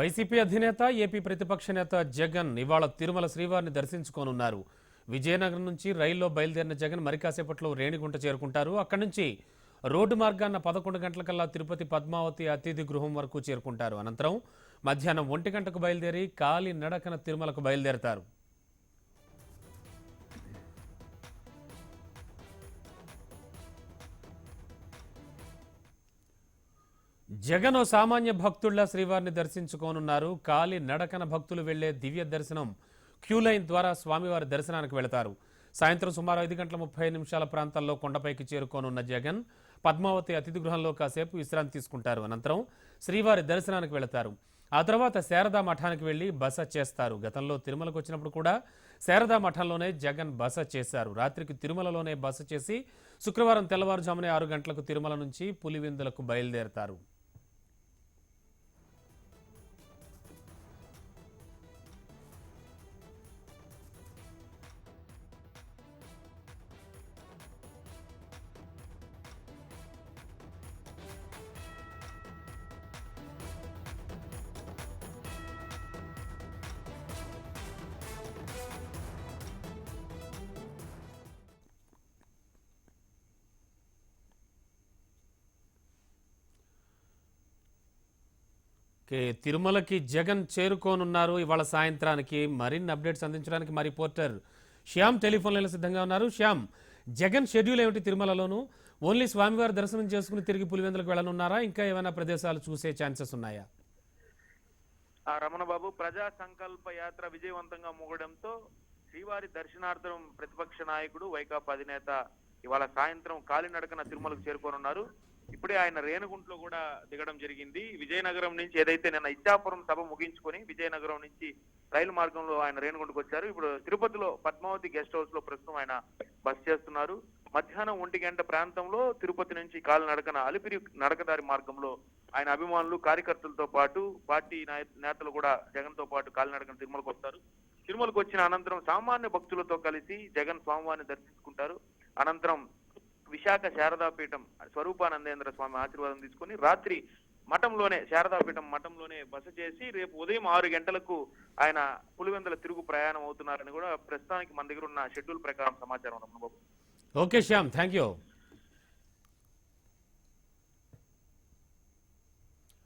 YCP అధినేత AP ప్రతిపక్ష నేత జగన్ ఇవాళ తిరుమల శ్రీవారిని దర్శించుకోనున్నారు. విజయనగరం నుంచి రైల్లో బయలుదేరిన జగన్ మరికాసేపట్లో రేణిగుంట చేరుకుంటారు. అక్కడి నుంచి రోడ్డు మార్గాన్న పదకొండు గంటలకల్లా తిరుపతి పద్మావతి అతిథి గృహం వరకు చేరుకుంటారు. అనంతరం మధ్యాహ్నం ఒంటి గంటకు బయలుదేరి కాలి నడకన తిరుమలకు బయలుదేరతారు. జగన్ ఓ సామాన్య భక్తుళ్ళ శ్రీవారిని దర్శించుకోనున్నారు. కాలి నడకన భక్తులు వెళ్ళే దివ్య దర్శనం క్యూలైన్ ద్వారా స్వామివారి దర్శనానికి వెళతారు. సాయంత్రం సుమారు ఐదు గంటల ముప్పై నిమిషాల ప్రాంతాల్లో కొండపైకి చేరుకోనున్న జగన్ పద్మావతి అతిథి గృహంలో కాసేపు విశ్రాంతి తీసుకుంటారు. అనంతరం శ్రీవారి దర్శనానికి వెళతారు. ఆ తర్వాత శారదా మఠానికి వెళ్ళి బస చేస్తారు. గతంలో తిరుమలకు వచ్చినప్పుడు కూడా శారదా మఠంలోనే జగన్ బస చేశారు. రాత్రికి తిరుమలలోనే బస చేసి శుక్రవారం తెల్లవారుజామునే ఆరు గంటలకు తిరుమల నుంచి పులివిందులకు బయలుదేరతారు. తిరుమలకి జగన్ చేరుకోనున్నారు. ఇవాళ సాయంత్రానికి మరిన్ని అప్డేట్స్ అందించడానికి మా రిపోర్టర్ శ్యామ్ టెలిఫోన్ లైన్లో సిద్ధంగా ఉన్నారు. శ్యామ్ జగన్ షెడ్యూల్ ఏమిటి తిరుమలలోను? ఓన్లీ స్వామివారి దర్శనం చేసుకుని తిరిగి పులివెందులకు వెళ్ళనున్నారా? ఇంకా ఏమైనా ప్రదేశాలు చూసే ఛాన్సెస్ ఉన్నాయా? రమణ బాబు ప్రజా సంకల్ప యాత్ర విజయవంతంగా ముగడంతో శ్రీవారి దర్శనార్థం ప్రతిపక్ష నాయకుడు వైకాపా అధినేత ఇవాళ సాయంత్రం కాలినడకన తిరుమలకు చేరుకోనున్నారు. ఇప్పుడే ఆయన రేణుగుంట్లో కూడా దిగడం జరిగింది. విజయనగరం నుంచి ఏదైతే నిన్న ఇచ్చాపురం సభ ముగించుకొని విజయనగరం నుంచి రైలు మార్గంలో ఆయన రేణుగుంటకు వచ్చారు. ఇప్పుడు తిరుపతిలో పద్మావతి గెస్ట్ హౌస్లో ప్రస్తుతం ఆయన బస్ చేస్తున్నారు. మధ్యాహ్నం ఒంటి గంట ప్రాంతంలో తిరుపతి నుంచి కాలినడకన అలిపిరి నడకదారి మార్గంలో ఆయన అభిమానులు కార్యకర్తలతో పాటు పార్టీ నేతలు కూడా జగన్తో పాటు కాలినడకన తిరుమలకు వస్తారు. తిరుమలకు వచ్చిన అనంతరం సామాన్య భక్తులతో కలిసి జగన్ స్వామివారిని దర్శించుకుంటారు. అనంతరం విశాఖ శారదాపీఠం స్వరూపానందేంద్ర స్వామి ఆశీర్వాదం తీసుకొని రాత్రి మఠంలోనే శారదాపీఠం మఠంలోనే బస చేసి రేపు ఉదయం ఆరు గంటలకు ఆయన పులివెందుల తిరుగు ప్రయాణం అవుతున్నారని కూడా ప్రస్తుతానికి మన దగ్గర ఉన్న షెడ్యూల్ ప్రకారం సమాచారం ఓకే శ్యామ్ థ్యాంక్ యూ